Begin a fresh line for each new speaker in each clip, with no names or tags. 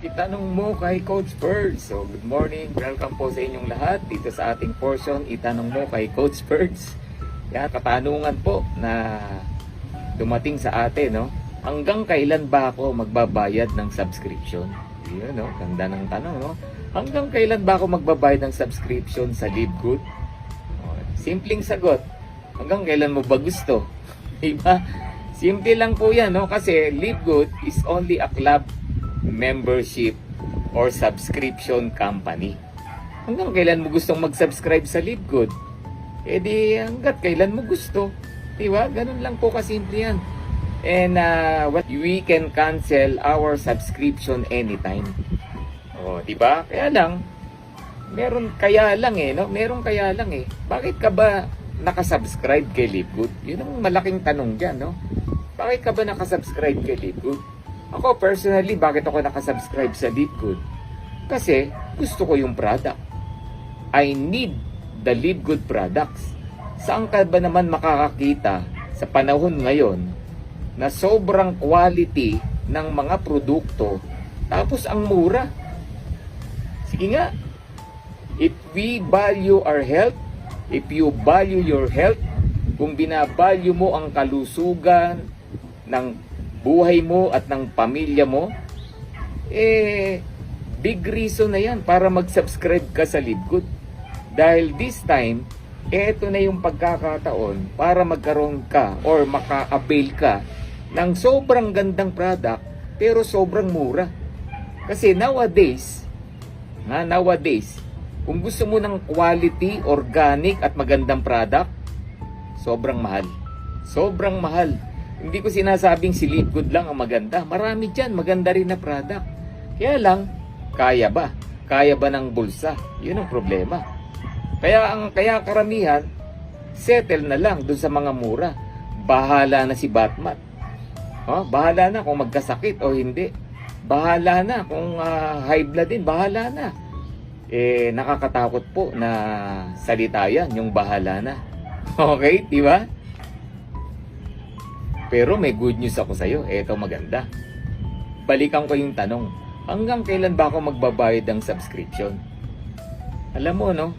Itanong mo kay Coach Birds. So, good morning. Welcome po sa inyong lahat dito sa ating portion. Itanong mo kay Coach Birds. Yan, katanungan po na dumating sa atin, no? Hanggang kailan ba ako magbabayad ng subscription? Yun, no? Ganda ng tanong, no? Hanggang kailan ba ako magbabayad ng subscription sa LiveGood? Simpleng sagot. Hanggang kailan mo ba gusto? Diba? Simple lang po yan, no? Kasi LiveGood is only a club membership or subscription company. Hanggang kailan mo gustong mag-subscribe sa LiveGood? Eh di hanggat kailan mo gusto. Diba? Ganun lang po kasimple yan. And uh, we can cancel our subscription anytime. Oh, di ba? Kaya lang meron kaya lang eh, no? Meron kaya lang eh. Bakit ka ba nakasubscribe kay LiveGood? Yun ang malaking tanong diyan, no? Bakit ka ba nakasubscribe kay LiveGood? Ako personally, bakit ako nakasubscribe sa LiveGood? Kasi gusto ko yung product. I need the LiveGood products. Saan ka ba naman makakakita sa panahon ngayon na sobrang quality ng mga produkto tapos ang mura? Sige nga, if we value our health, if you value your health, kung binavalue mo ang kalusugan ng buhay mo at ng pamilya mo, eh, big reason na yan para mag-subscribe ka sa LiveGood. Dahil this time, eto na yung pagkakataon para magkaroon ka or maka-avail ka ng sobrang gandang product pero sobrang mura. Kasi nowadays, nga nowadays, kung gusto mo ng quality, organic at magandang product, sobrang mahal. Sobrang mahal. Hindi ko sinasabing si Livegood lang ang maganda. Marami dyan, maganda rin na product. Kaya lang, kaya ba? Kaya ba ng bulsa? Yun ang problema. Kaya ang kaya karamihan, settle na lang dun sa mga mura. Bahala na si Batman. Oh, bahala na kung magkasakit o hindi. Bahala na kung ah, high blood din, bahala na. Eh, nakakatakot po na salita yan, yung bahala na. Okay, di ba? Pero may good news ako sa'yo. Eto maganda. Balikan ko yung tanong. Hanggang kailan ba ako magbabayad ng subscription? Alam mo, no?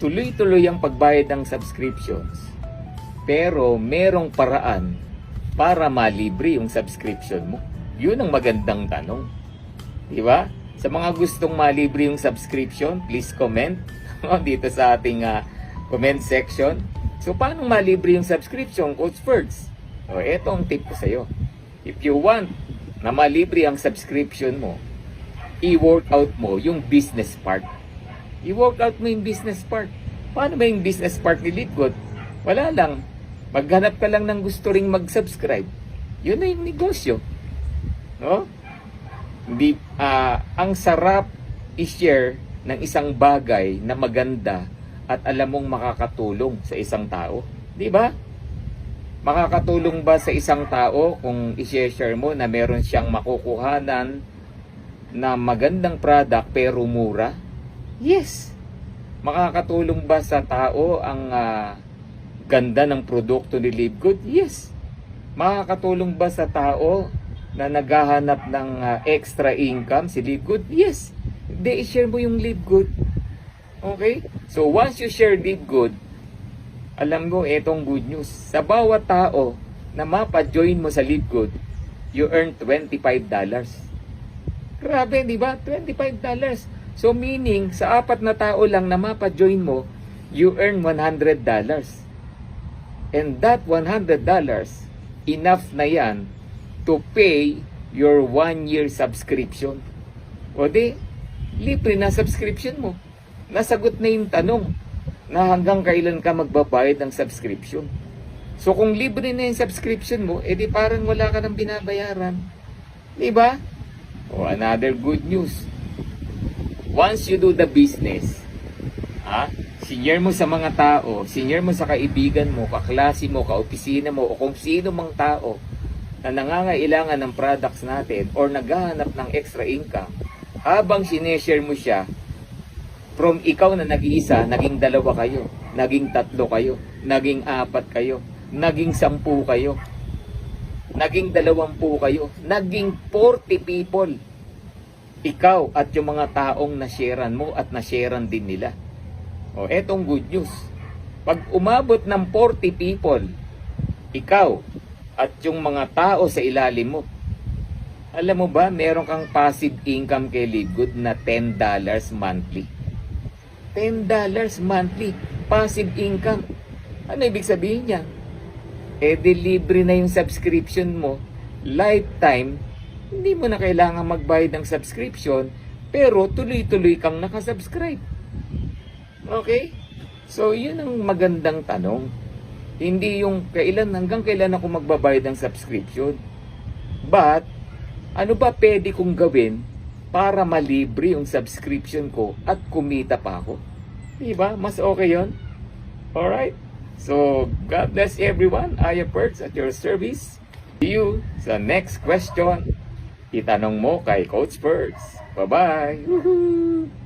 Tuloy-tuloy ang pagbayad ng subscriptions. Pero merong paraan para malibre yung subscription mo. Yun ang magandang tanong. Di ba? Sa mga gustong malibre yung subscription, please comment dito sa ating ah, comment section. So, paano malibre yung subscription, Coach Ferds? O, eto ang tip ko sa'yo. If you want na malibre ang subscription mo, i-workout mo yung business part. I-workout mo yung business part. Paano ba yung business part ni Litgood? Wala lang. Maghanap ka lang ng gusto ring mag-subscribe. Yun na yung negosyo. No? Hindi, ah, ang sarap i-share ng isang bagay na maganda at alam mong makakatulong sa isang tao. Di ba? Makakatulong ba sa isang tao kung i-share mo na meron siyang makukuhanan na magandang product pero mura? Yes. Makakatulong ba sa tao ang ah, ganda ng produkto ni Livegood? Yes. Makakatulong ba sa tao na naghahanap ng ah, extra income si Livegood? Yes. Hindi, i-share mo yung Livegood. Okay? So, once you share Livegood, alam mo, etong good news. Sa bawat tao na mapa-join mo sa Livegood, you earn $25. Grabe, di ba? $25. So, meaning, sa apat na tao lang na mapa-join mo, you earn $100. And that $100, enough na yan to pay your one-year subscription. O di, libre na subscription mo. Nasagot na yung tanong na hanggang kailan ka magbabayad ng subscription. So kung libre na yung subscription mo, edi parang wala ka nang binabayaran. Di ba? O another good news. Once you do the business, ha? Senior mo sa mga tao, senior mo sa kaibigan mo, kaklase mo, kaopisina mo, o kung sino mang tao na nangangailangan ng products natin or naghahanap ng extra income, habang sineshare mo siya, from ikaw na nag-iisa, naging dalawa kayo, naging tatlo kayo, naging apat kayo, naging sampu kayo, naging dalawampu kayo, naging 40 people. ikaw at yung mga taong nasharean mo at nasharean din nila. O, etong good news. Pag umabot ng 40 people, ikaw at yung mga tao sa ilalim mo, alam mo ba, meron kang passive income kay Livegood na $10 monthly. $10 monthly passive income. Ano ibig sabihin niya? Eh, di libre na yung subscription mo. Lifetime, hindi mo na kailangan magbayad ng subscription, pero tuloy-tuloy kang nakasubscribe. Okay? So, yun ang magandang tanong. Hindi yung kailan, hanggang kailan ako magbabayad ng subscription. But, ano ba pwede kong gawin para malibre yung subscription ko at kumita pa ako? Diba? Mas okay yon. Alright? So, God bless everyone. I am Perks at your service. See you sa next question. Itanong mo kay Coach Perks. Bye-bye. Woohoo!